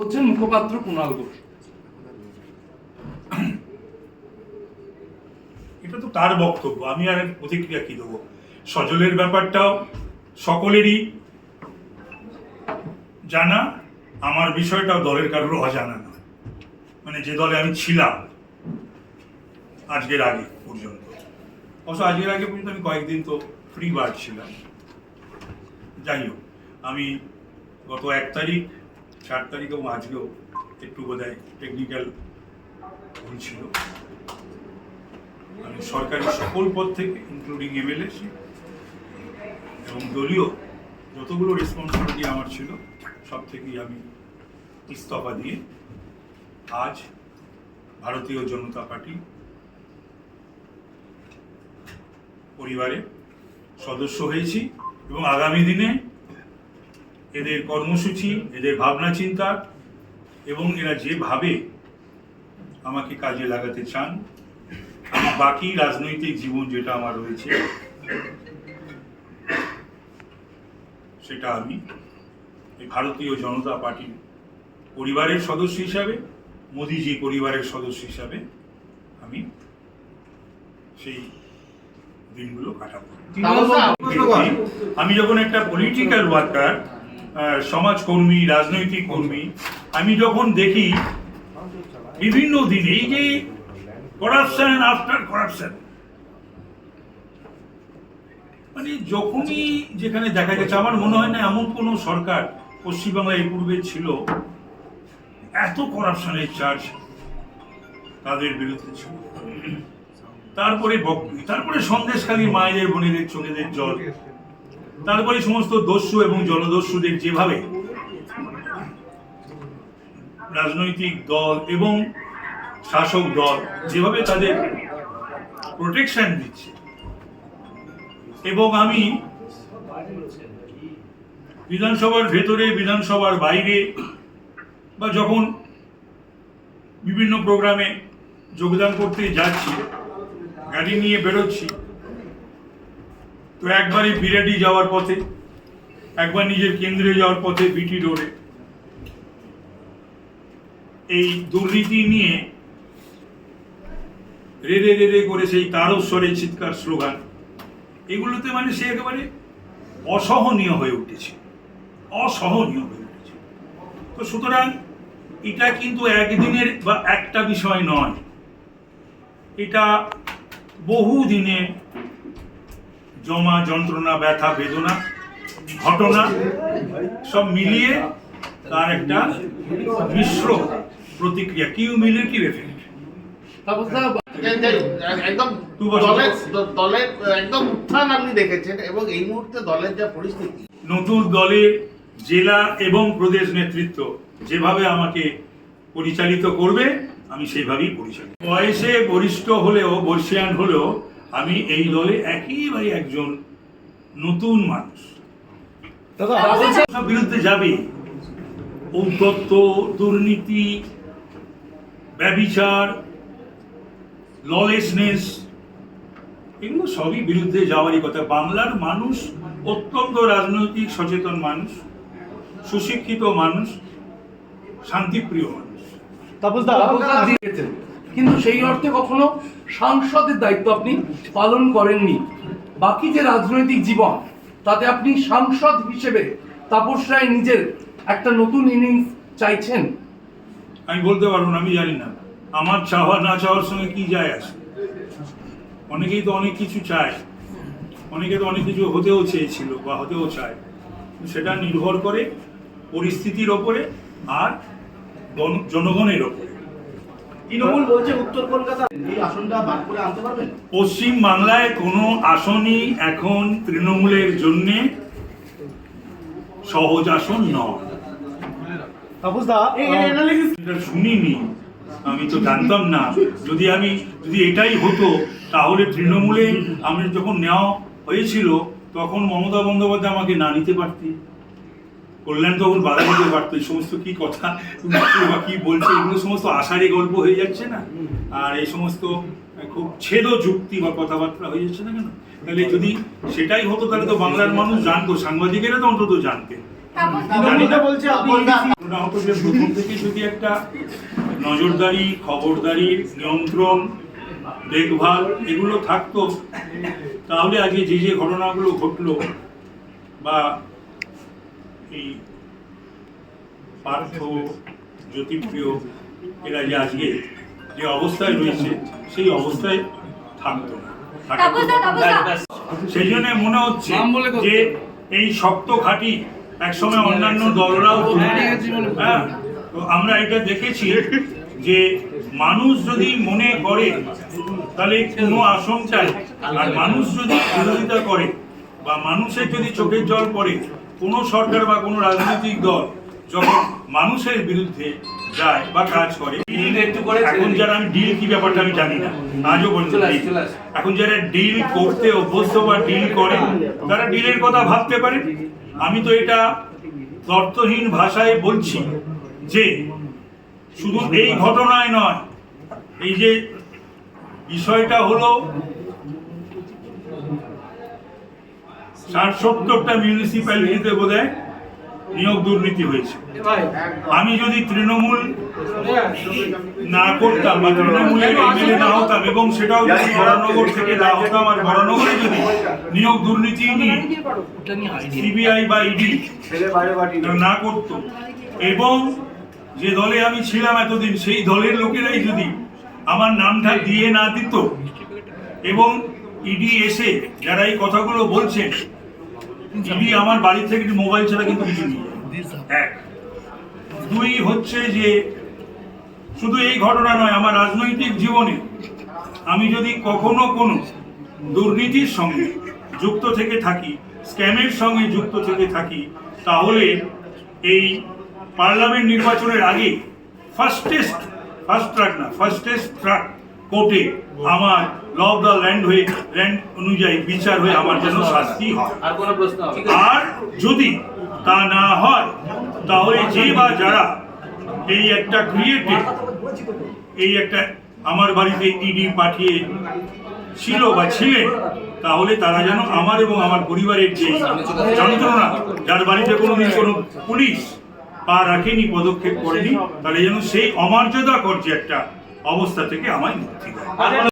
বলছেন মুখপাত্র কুণাল ঘোষ। এটা তো তার বক্তব্য, আমি আর প্রতিক্রিয়া কি দেবো? সজলের ব্যাপারটাও সকলেরই জানা, আমার বিষয়টাও দলের কারোর অজানা না মানে যে দলে আমি ছিলাম আজকের আগে পর্যন্ত। অবশ্য আজকের আগে পর্যন্ত আমি কয়েকদিন তো ফ্রি বার্ড ছিলাম। যাই হোক, আমি গত এক তারিখ চার তারিখ এবং একটু বোধ হয় টেকনিক্যাল ভুল ছিল। আমি সরকারি সকল পদ থেকে ইনক্লুডিং এমএলএ এবং দলীয় যতগুলো রেসপন্সিবিলিটি আমার ছিল সব থেকেই আমি ইস্তফা দিয়ে আজ ভারতীয় জনতা পার্টি পরিবারে সদস্য হয়েছি এবং আগামী দিনে এদের কর্মসূচি এদের ভাবনা চিন্তা এবং এরা যেভাবে আমাকে কাজে লাগাতে চান বাকি রাজনৈতিক জীবন যেটা আমার রয়েছে সেটা আমি এই ভারতীয় জনতা পার্টির পরিবারের সদস্য হিসাবে মোদিজি পরিবারের সদস্য হিসাবে আমি সেই দিনগুলো কাটাবো। আমি যখন একটা পলিটিক্যাল ওয়ার্কার সমাজকর্মী, রাজনৈতিক কর্মী, আমি যখন দেখি, বিভিন্ন দিন এই যে করাপশন আফটার করাপশন মানে যখনই যেখানে দেখা যাচ্ছে আমার মনে হয় না এমন কোন সরকার পশ্চিমবাংলায় পূর্বে ছিল, এত করাপশনের চার্জ তাদের বিরুদ্ধে ছিল। তারপরে তারপরে সন্দেশখালী মায়েদের বোনেদের চোখেদের জল। তারপরে সমস্ত দস্যু এবং জলদস্যুদের যেভাবে রাজনৈতিক দল এবং শাসক দল যেভাবে তাদের প্রোটেকশন দিচ্ছে। এবং আমি বিধানসভার ভেতরে, বিধানসভার বাইরে বা যখন বিভিন্ন প্রোগ্রামে যোগদান করতে যাচ্ছি, গাড়ি নিয়ে বেরোচ্ছি তো একবারই বিরাটি যাওয়ার পথে, একবার নিজের কেন্দ্রে যাওয়ার পথে বিটি রোডে। এই দুর্নীতি নিয়ে রেড়ে রেড়ে করে সেই তারস্বরে চিৎকার, স্লোগান, এগুলোতে মানে সে একেবারে অসহনীয় হয়ে উঠেছে। অসহনীয় হয়ে উঠেছে। তো সুতরাং এটা কিন্তু একদিনের বা একটা বিষয় নয়। এটা বহু দিনের জমা যন্ত্রণা ব্যথা বেদনা ঘটনা সব মিলিয়ে তার একটা মিশ্র প্রতিক্রিয়া। কিউমিলেটিভ এফেক্ট একদম বছর। দলের দ- দলের একদম উত্থান আপনি দেখেছেন এবং এই মুহূর্তে দলের যা পরিস্থিতি। নতুন দলের জেলা এবং প্রদেশ নেতৃত্ব যেভাবে আমাকে পরিচালিত করবে আমি সেইভাবেই পরিচালিত। বয়সে বরিষ্ঠ হলেও বর্ষিয়ান হলেও আমি এই দলে একেবারে একজন নতুন মানুষ। বিরুদ্ধে যাবে। ঔদ্ধত্য দুর্নীতি ব্যবিচার ললেসনেস এগুলো সবই বিরুদ্ধে যাওয়ারই কথা। বাংলার মানুষ অত্যন্ত রাজনৈতিক সচেতন মানুষ সুশিক্ষিত মানুষ শান্তিপ্রিয় মানুষ। দিয়েছেন। কিন্তু সেই অর্থে কখনো সাংসদের দায়িত্ব আপনি পালন করেননি। বাকি যে রাজনৈতিক জীবন, তাতে আপনি সাংসদ হিসেবে তাপস রায় নিজের একটা নতুন ইনিংস চাইছেন। আমি বলতে পারব না, আমি জানি না। আমার চাওয়া না চাওয়ার সঙ্গে কি যায় আছে অনেকেই তো অনেক কিছু চায়। অনেকে তো অনেক কিছু হতেও চেয়েছিল বা হতেও চায়। সেটা নির্ভর করে পরিস্থিতির ওপরে আর জনগণের ওপরে। তৃণমূল বলছে উত্তর কলকাতা। এই আসনটা বাদ করে আনতে পারবেন? পশ্চিম বাংলায় কোনো আসনই এখন তৃণমূলের জন্যে সহজ আসন নয়। শুনিনি আমি তো জানতাম না। যদি আমি যদি এটাই হতো তাহলে তৃণমূলে আমি যখন নেওয়া হয়েছিল তখন মমতা বন্দ্যোপাধ্যায় আমাকে না নিতে পারতি। কল্যাণ তখন বাধা দিতে পারতো এই সমস্ত কি কথা বা কি বলছে এগুলো সমস্ত আষাঢ়ি গল্প হয়ে যাচ্ছে না? আর এই সমস্ত খুব ছেদ যুক্তি বা কথাবার্তা হয়ে যাচ্ছে না কেন? তাহলে যদি সেটাই হতো তাহলে তো বাংলার মানুষ জানতো সাংবাদিকেরা তো অন্তত জানতেন। হতো যে প্রথম থেকে যদি একটা নজরদারি খবরদারি নিয়ন্ত্রণ দেখভাল এগুলো থাকতো তাহলে আজকে যে যে ঘটনাগুলো ঘটলো বা এই পার্থ জ্যোতিপ্রিয় এরা যে আজকে যে অবস্থায় রয়েছে সেই অবস্থায় থাকতো সেই জন্য মনে হচ্ছে। যে এই শক্ত ঘাঁটি একসময় অন্যান্য দলরাও হ্যাঁ তো আমরা এটা দেখেছি যে মানুষ যদি মনে করে তাহলে কোনো আশঙ্কায় আর মানুষ যদি বিরোধিতা করে বা মানুষের যদি চোখের জল পড়ে কোনো সরকার বা কোনো রাজনৈতিক দল যখন মানুষের বিরুদ্ধে যায় বা কাজ করে একটু করে এখন যারা আমি ডিল কি ব্যাপারটা আমি জানি না। আজও deal। এখন যারা ডিল করতে অভ্যস্ত বা ডিল করে তারা ডিলের কথা ভাবতে পারে। আমি তো এটা তর্কহীন ভাষায় বলছি যে শুধু এই ঘটনায় নয় এই যে বিষয়টা হলো ষাট সত্তরটা মিউনিসিপ্যালিটিতে বোধ নিয়োগ দুর্নীতি হয়েছে। আমি যদি তৃণমূল না করতাম বা তৃণমূলের এমএলএ না হতাম এবং সেটাও যদি বরানগর থেকে না হতাম আর বরানগরে যদি নিয়োগ দুর্নীতি নিয়ে সিবিআই বা ইডি না করতো এবং যে দলে আমি ছিলাম এতদিন, সেই দলের লোকেরাই যদি আমার নামটা দিয়ে না দিত এবং ইডি এসে যারা এই কথাগুলো বলছেন ইডি আমার বাড়ি থেকে মোবাইল ছাড়া কিন্তু কিছু নিয়ে এক। দুই হচ্ছে যে শুধু এই ঘটনা নয় আমার রাজনৈতিক জীবনে আমি যদি কখনো কোনো দুর্নীতির সঙ্গে যুক্ত থেকে থাকি স্ক্যামের সঙ্গে যুক্ত থেকে থাকি তাহলে এই পার্লামেন্ট নির্বাচনের আগে ফার্স্টেস্ট ফার্স্ট ট্রাক না ফার্স্টেস্ট ট্রাক কোর্টে আমার ল অফ দ্য ল্যান্ড হয়ে ল্যান্ড অনুযায়ী বিচার হয়ে আমার যেন শাস্তি হয়। আর কোনো প্রশ্ন আর যদি তা না হয় তাহলে যে বা যারা এই একটা ক্রিয়েটিভ এই একটা আমার বাড়িতে ইডি পাঠিয়ে ছিল বা ছিলেন তাহলে তারা যেন আমার এবং আমার পরিবারের যে যন্ত্রণা যার বাড়িতে কোনো কোনোদিন কোনো পুলিশ পা রাখেনি পদক্ষেপ করেনি তাহলে যেন সেই অমর্যাদাকর করছে একটা অবস্থা থেকে আমায় মুক্তি দেয়